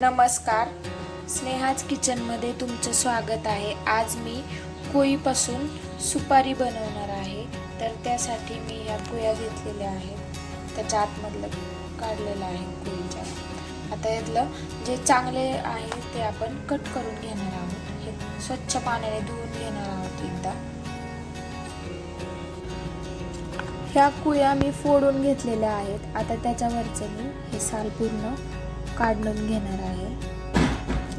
नमस्कार. स्नेहाज किचनमध्ये तुमचं स्वागत आहे. आज मी कोळीपासून सुपारी बनवणार आहे. तर त्यासाठी मी ह्या कुया घेतलेल्या आहेत. त्याच्या आतमधलं काढलेलं आहे कुईच्या आता यातलं जे चांगले आहे ते आपण कट करून घेणार आहोत. हे स्वच्छ पाण्याने धुवून घेणार आहोत एकदा. ह्या कुया मी फोडून घेतलेल्या आहेत. आता त्याच्यावरचं मी हे साल पूर्ण काढून घेणार आहे.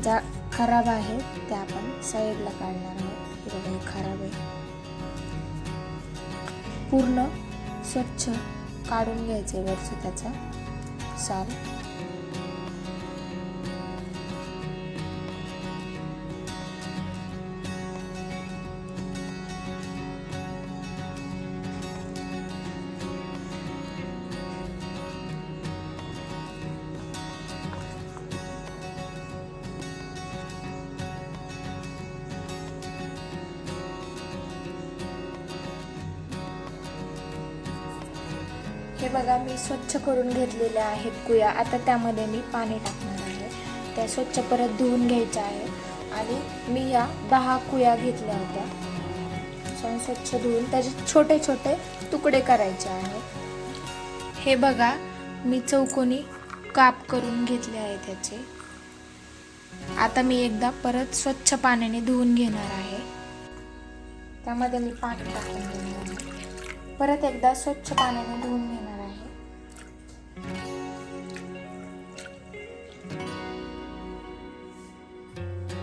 ज्या खराब आहेत त्या आपण साईडला काढणार आहोत. हे बघा हे खराब आहे. पूर्ण स्वच्छ काढून घ्यायचे वरचं त्याचा साल. हे बघा मी स्वच्छ करून घेतलेल्या आहेत कुया. आता त्यामध्ये मी पाणी टाकणार आहे. त्या स्वच्छ परत धुवून घ्यायच्या आहे. आणि मी या दहा कुया घेतल्या होत्या. छान स्वच्छ धुवून त्याचे छोटे छोटे तुकडे करायचे आहेत हे बघा मी चौकोनी काप करून घेतले आहे त्याचे. आता मी एकदा परत स्वच्छ पाण्याने धुवून घेणार आहे. त्यामध्ये मी पाणी टाकून घेणार आहे. परत एकदा स्वच्छ पाण्याने धुवून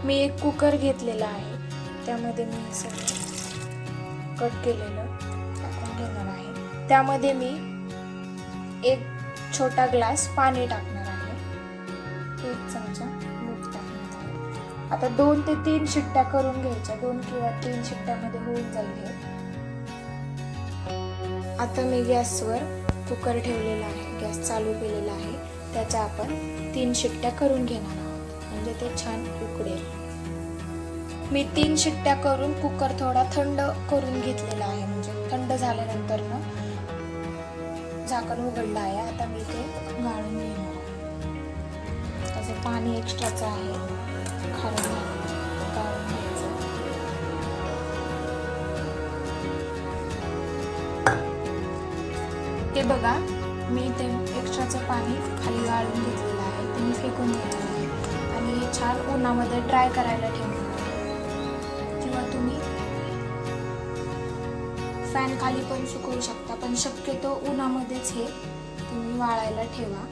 मी एक कुकर घेतलेला आहे. त्यामध्ये मी सगळं कट केलेलं टाकून घेणार आहे. त्यामध्ये मी एक छोटा ग्लास पाणी टाकणार आहे. एक चमचा मीठ टाकणार आहे. आता दोन ते तीन शिट्ट्या करून घ्यायच्या. दोन किंवा तीन शिट्ट्यामध्ये होऊन जाईल हे. आता मी गॅसवर कुकर ठेवलेला आहे. गॅस चालू केलेला आहे. त्याच्या आपण तीन शिट्ट्या करून घेणार आहोत. म्हणजे ते छान उकडेल. मी तीन शिट्ट्या करून कुकर थोडा थंड करून घेतलेला आहे. म्हणजे थंड झाल्यानंतर ना झाकण उघडलं आहे. आता मी ते गाळून घेणार त्याचं पाणी एक्स्ट्राचं आहे. खाली गाळून घ्यायचं. बघा मी ते एक्स्ट्राचं पाणी खाली गाळून घेतलेलं आहे. ते मी फेकून घेतलं आणि हे छान उन्हामध्ये ड्राय करायला ठेवा किंवा तुम्ही फॅन खाली पण सुकवू शकता पण शक्यतो उन्हामध्येच हे तुम्ही वाळायला ठेवा.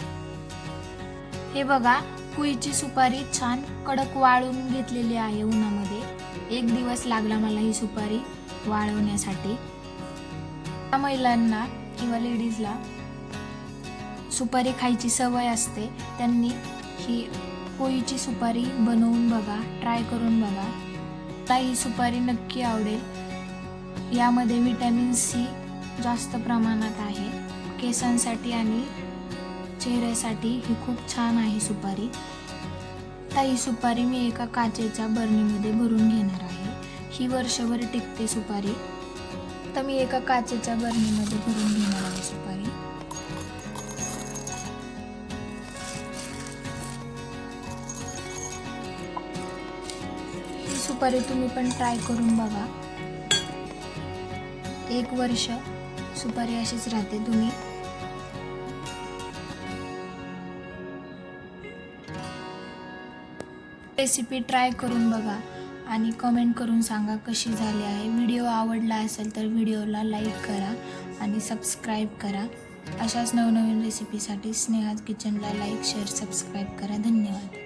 हे बघा कुईची सुपारी छान कडक वाळून घेतलेली आहे उन्हामध्ये. एक दिवस लागला मला ही सुपारी वाळवण्यासाठी. त्या महिलांना किंवा लेडीजला सुपारी खायची सवय असते त्यांनी ही पोळीची सुपारी बनवून बघा ट्राय करून बघा. आता ही सुपारी नक्की आवडेल. यामध्ये व्हिटॅमिन सी जास्त प्रमाणात आहे. केसांसाठी आणि चेहऱ्यासाठी ही खूप छान आहे सुपारी. आता ही सुपारी मी एका काचेच्या बरणीमध्ये भरून घेणार आहे. ही वर्षभर टिकते सुपारी. तर मी एका काचेच्या बरणीमध्ये भरून घेणार आहे. सुपारी तुम्ही पण ट्राय करून बघा. एक वर्ष सुपारी अशीच राहते तुम्ही. रेसिपी ट्राय करून बघा आणि कमेंट करून सांगा कशी झाली आहे. व्हिडिओ आवडला असेल तर व्हिडिओला लाईक करा आणि सबस्क्राईब करा. अशाच नवनवीन रेसिपीसाठी स्नेहाज किचनला लाईक शेअर सबस्क्राईब करा. धन्यवाद.